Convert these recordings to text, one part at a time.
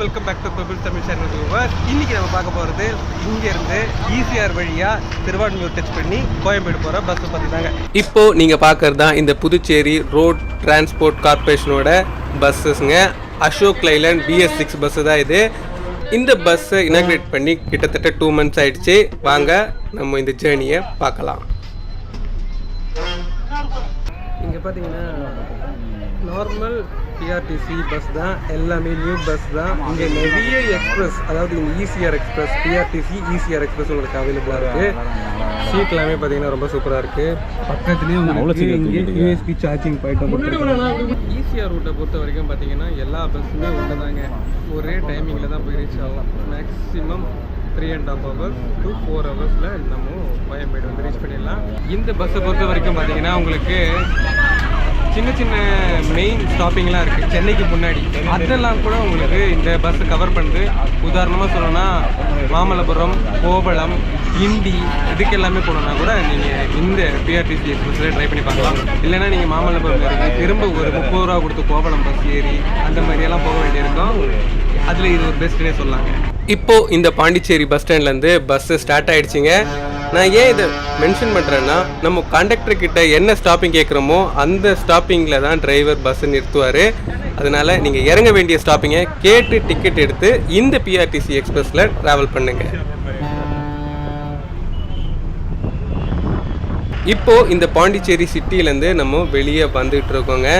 Welcome back to Bubble Tamil channel viewers இன்றைக்கி நம்ம பார்க்க போகிறது இங்கேருந்து ஈசிஆர் வழியாக திருவான்மையூர் டச் பண்ணி கோயம்பேடு போகிற பஸ்ஸை பற்றி தாங்க. இப்போது நீங்கள் பார்க்கறது தான் இந்த புதுச்சேரி ரோட் டிரான்ஸ்போர்ட் கார்ப்பரேஷனோட பஸ்ஸஸ்ங்க Ashok Leyland BS six bus தான் இது. இந்த பஸ்ஸை இனாக்ரேட் பண்ணி கிட்டத்தட்ட டூ மந்த்ஸ் ஆயிடுச்சு. வாங்க நம்ம இந்த ஜேர்னியை பார்க்கலாம். இங்கே பார்த்தீங்கன்னா நார்மல் பிஆர்டிசி பஸ் தான் எல்லாமே நியூ பஸ் தான். இங்கே நிறைய எக்ஸ்பிரஸ் அதாவது E ECR express PRTC ECR express உங்களுக்கு அவைலபிளாக இருக்குது சீட் எல்லாமே பார்த்தீங்கன்னா ரொம்ப சூப்பராக இருக்குது பக்கத்துலேயே உங்களுக்கு இங்கே யூஎஸ்பி சார்ஜிங் பாயிண்ட் ஈசிஆர் ரூட்டை பொறுத்த வரைக்கும் பார்த்தீங்கன்னா எல்லா பஸ்ஸுமே ஒன்று தாங்க ஒரே டைமிங்கில் தான் போய் ரீச் ஆகலாம். Maximum three and half hours to four ஹவர்ஸில் நம்ம கோயம்பேடு வந்து ரீச் பண்ணிடலாம். இந்த பஸ்ஸை பொறுத்த வரைக்கும் பார்த்தீங்கன்னா உங்களுக்கு சின்ன சின்ன மெயின் ஸ்டாப்பிங்லாம் இருக்குது சென்னைக்கு முன்னாடி. அதெல்லாம் கூட உங்களுக்கு இந்த பஸ் கவர் பண்ணுது உதாரணமாக சொல்லணும்னா மாமல்லபுரம் கோவளம் கிண்டி இதுக்கு எல்லாமே கூட நீங்கள் இந்த பிஆர்டிசி எக்ஸ்பிரஸில் ட்ரை பண்ணி பார்க்கலாம். இல்லைன்னா நீங்கள் மாமல்லபுரம் இறங்கி திரும்ப ஒரு முப்பது ரூபா கொடுத்து கோவளம் பஸ் ஏறி அந்த மாதிரியெல்லாம் போக வேண்டியிருக்கும் அதில் இது ஒரு பெஸ்ட்டுனே சொல்லாங்க. இப்போது இந்த பாண்டிச்சேரி பஸ் ஸ்டாண்ட்லேருந்து பஸ்ஸு ஸ்டார்ட் ஆகிடுச்சிங்க நான் ஏன் இதை மென்ஷன் பண்ணுறேன்னா நம்ம கண்டக்டர் கிட்ட என்ன ஸ்டாப்பிங் கேட்குறோமோ அந்த ஸ்டாப்பிங்கில் தான் டிரைவர் பஸ்ஸை நிறுத்துவார். அதனால் நீங்கள் இறங்க வேண்டிய ஸ்டாப்பிங்கை கேட்டு டிக்கெட் எடுத்து இந்த பிஆர்டிசி எக்ஸ்பிரஸில் ட்ராவல் பண்ணுங்க. இப்போது இந்த பாண்டிச்சேரி சிட்டிலேருந்து நம்ம வெளியே வந்துக்கிட்டு இருக்கோங்க.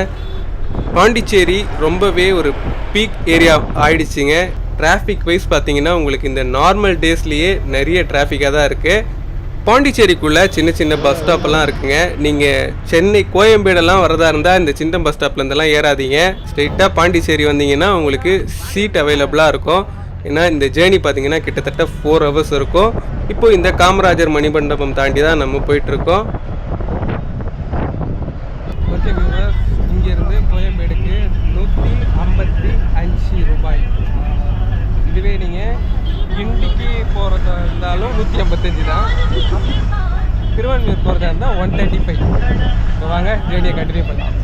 பாண்டிச்சேரி ரொம்பவே ஒரு பீக் ஏரியா ஆயிடுச்சுங்க. டிராஃபிக் வைஸ் பார்த்தீங்கன்னா உங்களுக்கு இந்த நார்மல் டேஸ்லேயே நிறைய டிராஃபிக்காக தான் இருக்குது பாண்டிச்சேரிக்குள்ளே சின்ன சின்ன பஸ் ஸ்டாப்லாம் இருக்குங்க. நீங்கள் சென்னை கோயம்பேடெல்லாம் வரதா இருந்தால் இந்த சின்ன பஸ் ஸ்டாப்லேருந்தெல்லாம் ஏறாதீங்க. ஸ்ட்ரெயிட்டாக பாண்டிச்சேரி வந்தீங்கன்னா உங்களுக்கு சீட் அவைலபிளாக இருக்கும். ஏன்னா இந்த ஜேர்னி பார்த்தீங்கன்னா கிட்டத்தட்ட ஃபோர் ஹவர்ஸ் இருக்கும். இப்போ இந்த காமராஜர் மணிமண்டபம் தாண்டி தான் நம்ம போயிட்டுருக்கோம். ஓகே இங்கேருந்து கோயம்பேடுக்கு நூற்றி ஐம்பத்தி அஞ்சு ரூபாய். இதுவே நீங்கள் கிண்டிக்கு போகிறதா இருந்தாலும் நூற்றி ஐம்பத்தஞ்சு தான். திருவண்ணூர் போகிறதா இருந்தால் ஒன் தேர்ட்டி ஃபைவ் இப்போ வாங்க ஜேர்னியை கண்டினியூ பண்ணலாம்.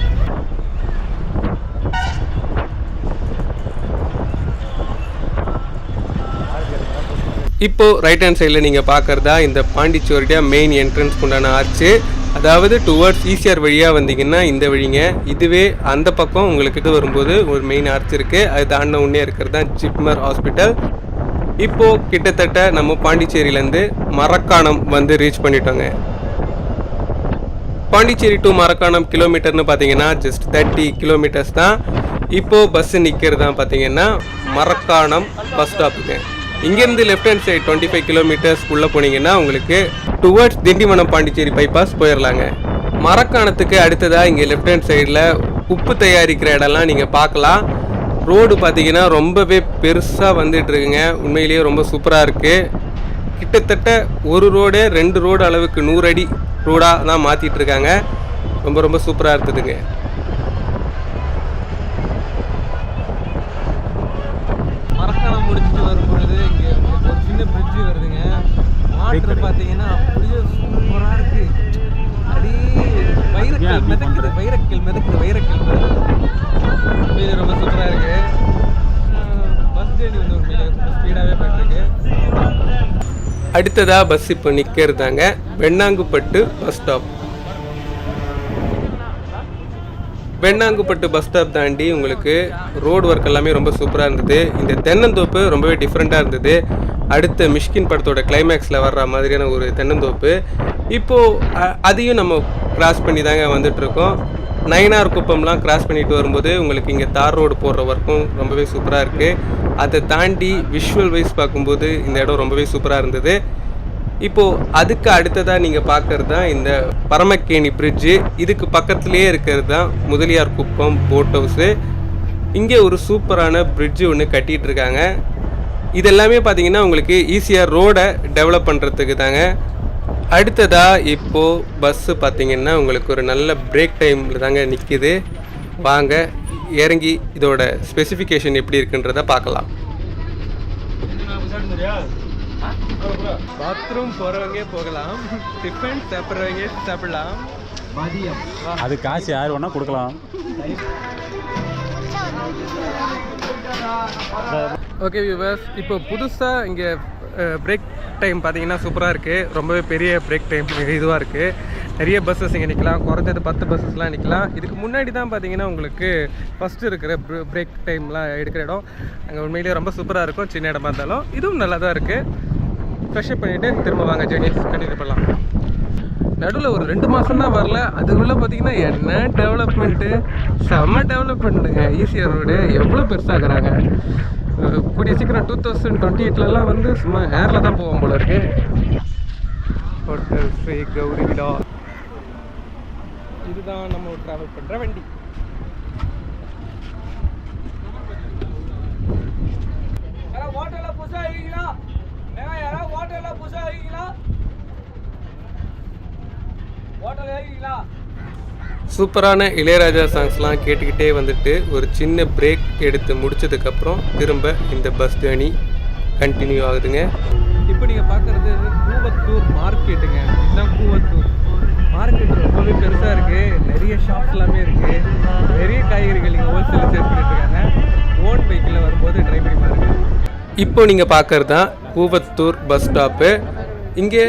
இப்போது ரைட் ஹேண்ட் சைடில் நீங்கள் பார்க்குறதா இந்த பாண்டிச்சேரியோட மெயின் என்ட்ரன்ஸ் உண்டான ஆர்ச்சு அதாவது டுவர்ட்ஸ் ஈசிஆர் வழியாக வந்தீங்கன்னா இந்த வழிங்க. இதுவே அந்த பக்கம் உங்களுக்கு இது வரும்போது ஒரு மெயின் ஆர்ச் இருக்குது அது தாண்ட உடனே இருக்கிறது தான் ஜிப்மர் ஹாஸ்பிட்டல் இப்போது கிட்டத்தட்ட நம்ம பாண்டிச்சேரியிலேருந்து மரக்காணம் வந்து ரீச் பண்ணிட்டோங்க. பாண்டிச்சேரி டு மரக்காணம் கிலோமீட்டர்னு பார்த்தீங்கன்னா ஜஸ்ட் தேர்ட்டி கிலோமீட்டர்ஸ் தான். இப்போது பஸ்ஸு நிற்கிறது தான் பார்த்தீங்கன்னா மரக்காணம் பஸ் ஸ்டாப்புக்கு இங்கேருந்து left hand side twenty five kilometres உள்ளே போனீங்கன்னா உங்களுக்கு டுவர்ட்ஸ் திண்டிவனம் பாண்டிச்சேரி பைபாஸ் போயிடலாங்க மரக்காணத்துக்கு அடுத்ததாக இங்கே லெஃப்ட் ஹேண்ட் சைடில் உப்பு தயாரிக்கிற இடம்லாம் நீங்கள் பார்க்கலாம். ரோடு பார்த்தீங்கன்னா ரொம்பவே பெருசாக வந்துட்டு இருக்குங்க. உண்மையிலேயே ரொம்ப சூப்பராக இருக்குது கிட்டத்தட்ட ஒரு ரோடே ரெண்டு ரோடு அளவுக்கு நூறு அடி ரோடாக தான் மாற்றிட்டு இருக்காங்க. ரொம்ப ரொம்ப சூப்பராக இருந்ததுங்க மரக்காணம் முடிச்சுட்டு வரும்பொழுது இங்கே ஒரு சின்ன பிரிட்ஜ் வருதுங்க வாட்டர் பார்த்தீங்கன்னா அப்படியே சூப்பராக இருக்கு. அப்படியே வைரக்கல் மிதக்குது வைரக்கல் மிதக்குது வைரக்கல் உண்மையிலே ரொம்ப சூப்பராக இருக்கு. பஸ் ஜேர்னி வந்து ஸ்பீடாகவே போயிட்டுருக்கு. அடுத்ததாக பஸ் இப்போ நிற்கிறதாங்க Vennangupattu bus stop Vennangupattu bus stop தாண்டி உங்களுக்கு ரோடு ஒர்க் எல்லாமே ரொம்ப சூப்பராக இருந்தது. இந்த தென்னந்தோப்பு ரொம்பவே டிஃப்ரெண்ட்டாக இருந்தது. அடுத்த மிஷ்கின் படத்தோட கிளைமேக்ஸில் வர்ற மாதிரியான ஒரு தென்னந்தோப்பு. இப்போது அதையும் நம்ம கிராஸ் பண்ணி தாங்க வந்துட்டுருக்கோம் நயனார் குப்பம்லாம் கிராஸ் பண்ணிட்டு வரும்போது உங்களுக்கு இங்கே தார் ரோடு போடுற ஒர்க்கும் ரொம்பவே சூப்பராக இருக்குது அதை தாண்டி விஷுவல் வைஸ் பார்க்கும்போது இந்த இடம் ரொம்பவே சூப்பராக இருந்தது. இப்போது அதுக்கு அடுத்ததாக நீங்கள் பார்க்கறது தான் இந்த பரமக்கேணி பிரிட்ஜு இதுக்கு பக்கத்துலேயே இருக்கிறது தான் முதலியார் குப்பம் போட் ஹவுஸு இங்கே ஒரு சூப்பரான பிரிட்ஜு ஒன்று கட்டிகிட்டு இருக்காங்க. இதெல்லாமே பார்த்தீங்கன்னா உங்களுக்கு ஈஸியாக ரோடை டெவலப் பண்ணுறதுக்கு தாங்க. அடுத்ததாக இப்போது பஸ்ஸு பார்த்தீங்கன்னா உங்களுக்கு ஒரு நல்ல பிரேக் டைமில் தாங்க நிற்கிது வாங்க இறங்கி இதோட ஸ்பெசிஃபிகேஷன் எப்படி இருக்குன்றதை பார்க்கலாம். பாத்ரூம் போகிறவங்க போகலாம். டிஃபன் சாப்பிட்றவங்க சாப்பிடலாம். மதியம். அது காசு யார் வேணா கொடுக்கலாம். ஓகே வியூவர்ஸ் இப்போ புதுசாக இங்கே பிரேக் டைம் பார்த்தீங்கன்னா சூப்பராக இருக்குது ரொம்பவே பெரிய பிரேக் டைம் இதுவாக இருக்குது நிறைய பஸ்ஸஸ் இங்கே நிற்கலாம் குறைஞ்சது பத்து பஸ்ஸஸ்லாம் நிற்கலாம் இதுக்கு முன்னாடி தான் பார்த்தீங்கன்னா உங்களுக்கு ஃபஸ்ட்டு இருக்கிற பிரேக் டைம்லாம் எடுக்கிற இடம். அங்கே உண்மையிலேயே ரொம்ப சூப்பராக இருக்கும். சின்ன இடமா இருந்தாலும். இதுவும் நல்லா தான் இருக்குது ஃப்ரெஷ்அப் பண்ணிவிட்டு திரும்ப வாங்க ஜெர்னி கண்டினியூ பண்ணலாம். நடுவில் ஒரு ரெண்டு மாதம் தான் வரல. அதுக்குள்ளே பார்த்தீங்கன்னா என்ன டெவலப்மெண்ட்டு செம்ம டெவலப்மெண்ட்டுங்க ஈஸியாக ரோடு எவ்வளோ பெருசாகிறாங்க கூடிய சீக்கிரம் டூ தௌசண்ட் டுவெண்ட்டி எயிட்லலாம் வந்து சும்மா ஏரில் தான் போவோம் போல இருக்கு. ஹோட்டல் ஸ்ரீ கௌரி விழா இதுதான் நம்ம ட்ராவல் பண்ணுற வண்டி. ஹோட்டலில் புதுசாக இருக்கீங்களா? யாராவது ஹோட்டலில் புதுசாக இருக்கீங்களா ஹோட்டல் இருக்கீங்களா சூப்பரான இளையராஜா சாங்ஸ்லாம் கேட்டுக்கிட்டே வந்துட்டு ஒரு சின்ன பிரேக் எடுத்து முடிச்சதுக்கப்புறம் திரும்ப இந்த பஸ் ஜேர்னி கண்டினியூ ஆகுதுங்க. இப்போ நீங்கள் பார்க்குறது கூவத்தூர் மார்க்கெட்டுங்க இதுதான் கூவத்தூர். மார்க்கெட் ரொம்பவே பெருசாக இருக்குது நிறைய ஷாப்ஸ் எல்லாமே இருக்குது நிறைய காய்கறிகள் இங்கே ஹோல்சேல் சேல்ஸ் பண்ணிட்டு இருக்காங்க. ஓன் பைக்கில் வரும்போது ட்ரை பண்ணி பாருங்க. இப்போ நீங்கள் பார்க்குறது தான் கூவத்தூர் பஸ் ஸ்டாப்பு இங்கே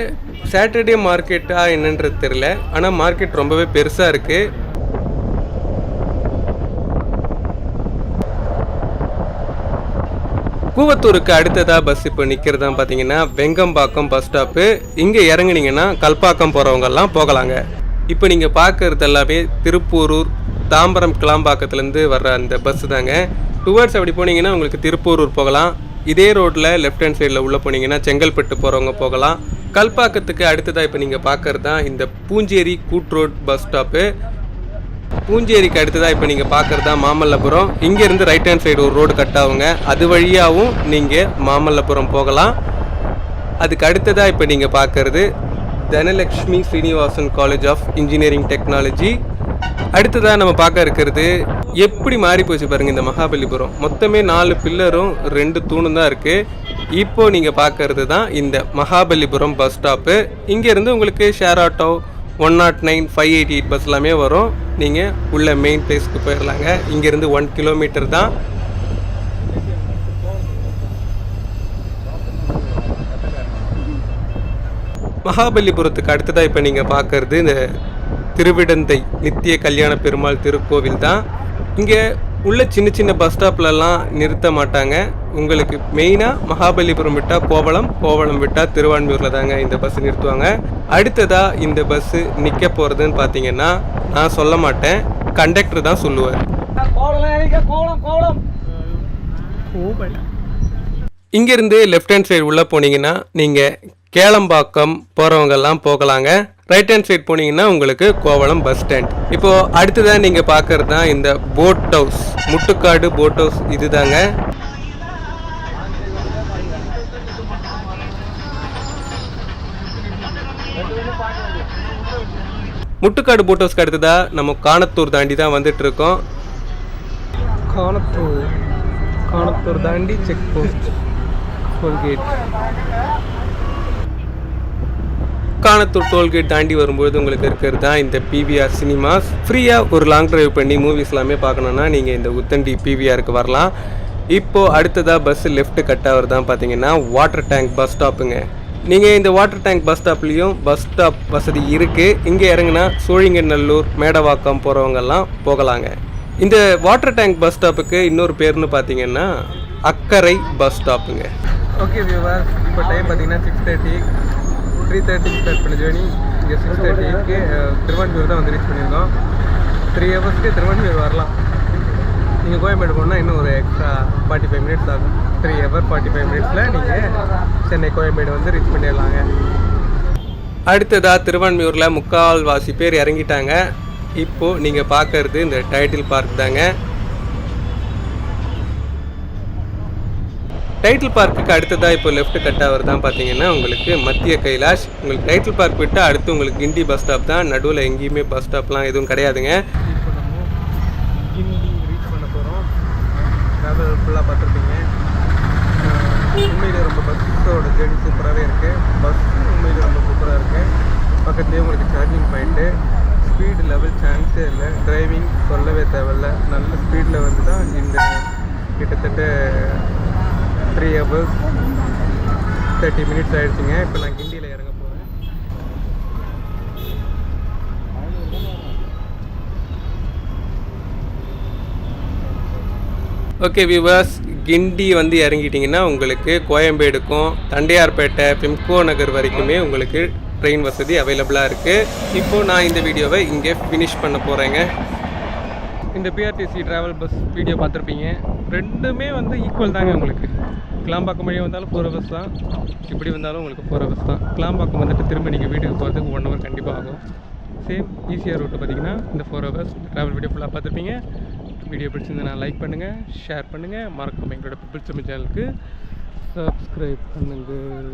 சாட்டர்டே மார்க்கெட்டா என்னன்றது தெரியல. ஆனால் மார்க்கெட் ரொம்பவே பெருசாக இருக்குது கூவத்தூருக்கு அடுத்ததாக பஸ் இப்போ நிற்கிறதா பார்த்தீங்கன்னா வெங்கம்பாக்கம் பஸ் ஸ்டாப்பு இங்கே இறங்குனீங்கன்னா கல்பாக்கம் போகிறவங்கெல்லாம் போகலாங்க. இப்போ நீங்கள் பார்க்கறது எல்லாமே திருப்பூரூர் தாம்பரம் கிளாம்பாக்கத்துலேருந்து வர்ற அந்த பஸ் தாங்க. டுவர்ட்ஸ் அப்படி போனீங்கன்னா உங்களுக்கு திருப்பூரூர் போகலாம். இதே ரோட்டில் லெஃப்ட் ஹேண்ட் சைடில் உள்ளே போனீங்கன்னா செங்கல்பட்டு போகிறவங்க போகலாம். கல்பாக்கத்துக்கு அடுத்ததாக இப்போ நீங்கள் பார்க்கறது தான் இந்த பூஞ்சேரி கூட்ரோட் பஸ் ஸ்டாப்பு. பூஞ்சேரிக்கு அடுத்ததாக இப்போ நீங்கள் பார்க்குறது தான் மாமல்லபுரம். இங்கேருந்து ரைட் ஹேண்ட் சைடு ஒரு ரோடு கட் ஆகுங்க அது வழியாகவும் நீங்கள் மாமல்லபுரம் போகலாம். அதுக்கு அடுத்ததாக இப்போ நீங்கள் பார்க்குறது Dhanalakshmi Srinivasan college of engineering technology அடுத்ததாக நம்ம பார்க்க இருக்கிறது எப்படி மாறி போச்சு பாருங்கள் இந்த மகாபலிபுரம். மொத்தமே நாலு பில்லரும் ரெண்டு தூணும் தான் இருக்குது இப்போ நீங்கள் பார்க்கறது தான் இந்த மகாபலிபுரம் பஸ் ஸ்டாப்பு இங்கேருந்து உங்களுக்கு share auto one nought nine five eighty eight bus எல்லாமே வரும். நீங்கள் உள்ள மெயின் பிளேஸ்க்கு போயிடலாங்க இங்கேருந்து ஒன் கிலோமீட்டர் தான். மகாபலிபுரத்துக்கு அடுத்ததாக இப்போ நீங்கள் பார்க்கறது இந்த திருவிடந்தை நித்திய கல்யாண பெருமாள் திருக்கோவில் தான். இங்கே உள்ள சின்ன சின்ன பஸ் ஸ்டாப்லலாம் நிறுத்த மாட்டாங்க. உங்களுக்கு மெயினாக மகாபலிபுரம் விட்டால் கோவளம் கோவளம் விட்டால் திருவான்மியூரில் தாங்க இந்த பஸ் நிறுத்துவாங்க. அடுத்ததாக இந்த பஸ்ஸு நிற்க போகிறதுன்னு பார்த்தீங்கன்னா நான் சொல்ல மாட்டேன். கண்டக்டர் தான் சொல்லுவார். இங்கேருந்து லெஃப்ட் ஹேண்ட் சைடு உள்ளே போனீங்கன்னா நீங்கள் கேளம்பாக்கம் போகிறவங்கெல்லாம் போகலாங்க. ரைட் ஹேண்ட் சைட் போனீங்கன்னா உங்களுக்கு கோவளம் பஸ் ஸ்டாண்ட் இப்போ அடுத்ததான் நீங்கள் பார்க்குறது தான் இந்த boat house Muttukadu boat house இதுதாங்க. முட்டுக்காடு போட் ஹவுஸ்க்கு அடுத்ததா நம்ம காணத்தூர் தாண்டி தான் வந்துட்டு இருக்கோம் காணத்தூர். காணத்தூர் தாண்டி check post tollgate Kanathur tollgate தாண்டி வரும்போது உங்களுக்கு இருக்கிறது தான் இந்த பிவிஆர் சினிமாஸ் ஃப்ரீயாக ஒரு லாங் டிரைவ் பண்ணி மூவிஸ் எல்லாமே பார்க்கணுன்னா நீங்கள் இந்த உத்தண்டி பிவிஆருக்கு வரலாம். இப்போது அடுத்ததாக பஸ் லெஃப்ட் கட் ஆகிறது தான் பார்த்தீங்கன்னா வாட்டர் டேங்க் பஸ் ஸ்டாப்புங்க நீங்கள் இந்த வாட்டர் டேங்க் பஸ் ஸ்டாப்லேயும் பஸ் ஸ்டாப் வசதி இருக்குது இங்கே இறங்குனா சோழிங்கநல்லூர் மேடவாக்கம் போகிறவங்கெல்லாம் போகலாங்க. இந்த வாட்டர் டேங்க் பஸ் ஸ்டாப்புக்கு இன்னொரு பேர்னு பார்த்தீங்கன்னா அக்கரை பஸ் ஸ்டாப்புங்க ஓகே வியூவர் இப்போ டைம் பார்த்தீங்கன்னா சிக்ஸ் தேர்ட்டி த்ரீ தேர்ட்டிக்கு ஸ்டார்ட் பண்ண ஜேர்னி இங்கே சிக்ஸ் தேர்ட்டிக்கு திருவான்பூர் தான் வந்து ரீச் பண்ணியிருக்கோம் த்ரீ ஹவர்ஸ்க்கு திருவான்மியூர் வரலாம். நீங்கள் கோயம்பேடு போனால் இன்னும் ஒரு எக்ஸ்ட்ரா ஃபார்ட்டி ஃபைவ் மினிட்ஸ் ஆகும். த்ரீ ஹவர் ஃபார்ட்டி ஃபைவ் மினிட்ஸில் நீங்கள் சென்னை கோயம்பேடு வந்து ரீச் பண்ணிடலாங்க. அடுத்ததாக திருவான்மியூரில் முக்கால்வாசி பேர் இறங்கிட்டாங்க. இப்போது நீங்கள் பார்க்கறது இந்த டைட்டில் பார்க் தாங்க. டைட்டில் பார்க்குக்கு அடுத்ததாக இப்போ லெஃப்ட் கட் ஆகிறது தான் பார்த்தீங்கன்னா உங்களுக்கு மத்திய கைலாஷ். உங்களுக்கு டைட்டில் பார்க் விட்டால் அடுத்து உங்களுக்கு கிண்டி பஸ் ஸ்டாப் தான். நடுவில் எங்கேயுமே பஸ் ஸ்டாப்லாம் எதுவும் கிடையாதுங்க. இப்போ ரீச் பண்ண போகிறோம் ட்ராவல் ஃபுல்லாக பார்த்துருப்பீங்க உண்மையிலே ரொம்ப பஸ்ஸோட ஜேர்னி சூப்பராகவே இருக்குது பஸ் உண்மையிலே ரொம்ப சூப்பராக இருக்குது பக்கத்துலேயே உங்களுக்கு சார்ஜிங் பாயிண்ட்டு ஸ்பீடு லெவல் சான்ஸே இல்லை டிரைவிங் சொல்லவே தேவையில்ல. நல்ல ஸ்பீடில் வந்து தான் இந்த கிட்டத்தட்ட த்ரீ ஹவர்ஸ் தேர்ட்டி மினிட்ஸ் ஆயிடுச்சுங்க. இப்போ நான் கிண்டியில் இறங்க போகிறேன் ஓகே விவாஸ் கிண்டி வந்து இறங்கிட்டிங்கன்னா உங்களுக்கு கோயம்பேடுக்கும் தண்டையார்பேட்டை பிம்கோ நகர் வரைக்குமே உங்களுக்கு ட்ரெயின் வசதி அவைலபிளாக இருக்குது இப்போது நான் இந்த வீடியோவை இங்கே ஃபினிஷ் பண்ண போகிறேங்க இந்த பிஆர்டிசி ட்ராவல் பஸ் வீடியோ பார்த்துருப்பீங்க. ரெண்டுமே வந்து ஈக்குவல் தாங்க உங்களுக்கு. கிளாம்பாக்கம் வழியாக வந்தாலும் ஃபோர் ஹவர்ஸ் தான். இப்படி வந்தாலும் உங்களுக்கு ஃபோர் ஹவர்ஸ் தான். கிளாம்பாக்கம் வந்துட்டு திரும்ப நீங்கள் வீட்டுக்கு போகிறதுக்கு ஒன் ஹவர் கண்டிப்பாக ஆகும். சேம் ஈஸியாக ரூட்டு பார்த்தீங்கன்னா இந்த ஃபோர் ஹவர்ஸ் ட்ராவல் வீடியோ ஃபுல்லாக பார்த்துருப்பீங்க. வீடியோ பிடிச்சிருந்தா லைக் பண்ணுங்கள் ஷேர் பண்ணுங்கள் மறக்காமல் எங்களோட பிடிச்ச சேனலுக்கு சப்ஸ்கிரைப் பண்ணுங்கள்